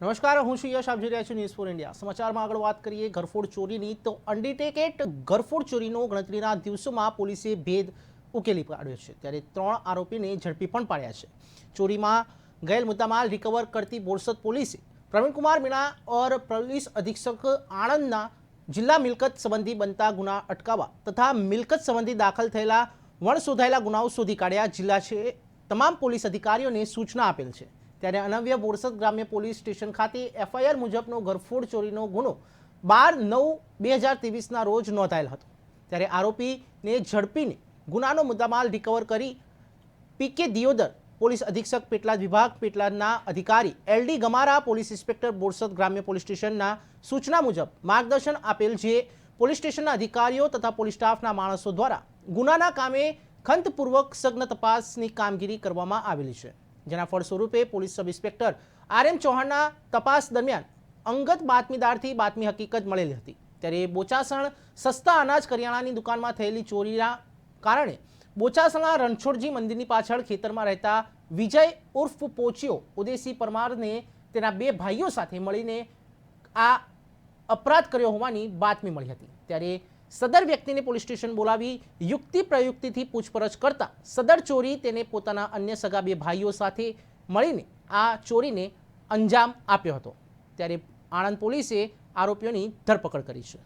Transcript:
નમસ્કાર, હું છું યશ, આપ જોઈ રહ્યા છું ન્યૂઝ ફોર ઇન્ડિયા સમાચારમાં આગળ વાત કરીએ ઘરફોડ ચોરીની, તો અનડિટેકેટ ઘરફોડ ચોરીનો ગણતરીના દિવસોમાં પોલીસે ભેદ ઉકેલી પાડ્યો છે. ત્યારે ત્રણ આરોપીને ઝડપી પણ પાડ્યા છે. ચોરીમાં ગયેલ મુદ્દામાલ રિકવર કરતી બોરસદ પોલીસે પ્રવીણકુમાર મીણા ઓર પોલીસ અધિક્ષક આણંદના જિલ્લા મિલકત સંબંધી બનતા ગુના અટકાવવા તથા મિલકત સંબંધી દાખલ થયેલા વણ શોધાયેલા ગુનાઓ શોધી કાઢ્યા જિલ્લા છે. તમામ પોલીસ અધિકારીઓને સૂચના આપેલ છે. ત્યારે અનવ્ય બોરસદ ગ્રામ્ય પોલીસ સ્ટેશન ખાતે એફઆઈઆર મુજબનો ઘરફોડ ચોરીનો ગુનો બાર નવ બે હજાર ત્રેવીસના રોજ નોંધાયેલ હતો. ત્યારે આરોપીને ઝડપીને ગુનાનો મુદ્દામાલ રિકવર કરી પીકે દિયોદર પોલીસ અધિક્ષક પેટલાદ વિભાગ પેટલાદના અધિકારી LD Gamara police inspector Borsad ગ્રામ્ય પોલીસ સ્ટેશનના સૂચના મુજબ માર્ગદર્શન આપેલ જે પોલીસ સ્ટેશનના અધિકારીઓ તથા પોલીસ સ્ટાફના માણસો દ્વારા ગુનાના કામે ખંતપૂર્વક સઘન તપાસની કામગીરી કરવામાં આવેલી છે. જેના ફળસ્વરૂપે police sub inspector R M ચૌહાણના તપાસ દરમિયાન અંગત બાતમીદારથી બાતમી હકીકત મળેલી હતી. ત્યારે બોચાસણ સસ્તા અનાજ કરિયાણાની દુકાનમાં થયેલી ચોરીના કારણે બોચાસણા રણછોડજી મંદિરની પાછળ ખેતરમાં રહેતા વિજય ઉર્ફ પોચિયો, ઉદેશી પરમારને તેના બે ભાઈઓ સાથે મળીને આ અપરાધ કર્યો હોવાની બાતમી મળી હતી. ત્યારે સદર વ્યક્તિને પોલીસ સ્ટેશન બોલાવી યુક્તિ પ્રયુક્તિથી પૂછપરછ કરતા સદર ચોરી તેને પોતાના અન્ય સગા બે ભાઈઓ સાથે મળીને આ ચોરીને અંજામ આપ્યો હતો. ત્યારે આણંદ પોલીસે આરોપીઓની ધરપકડ કરી છે.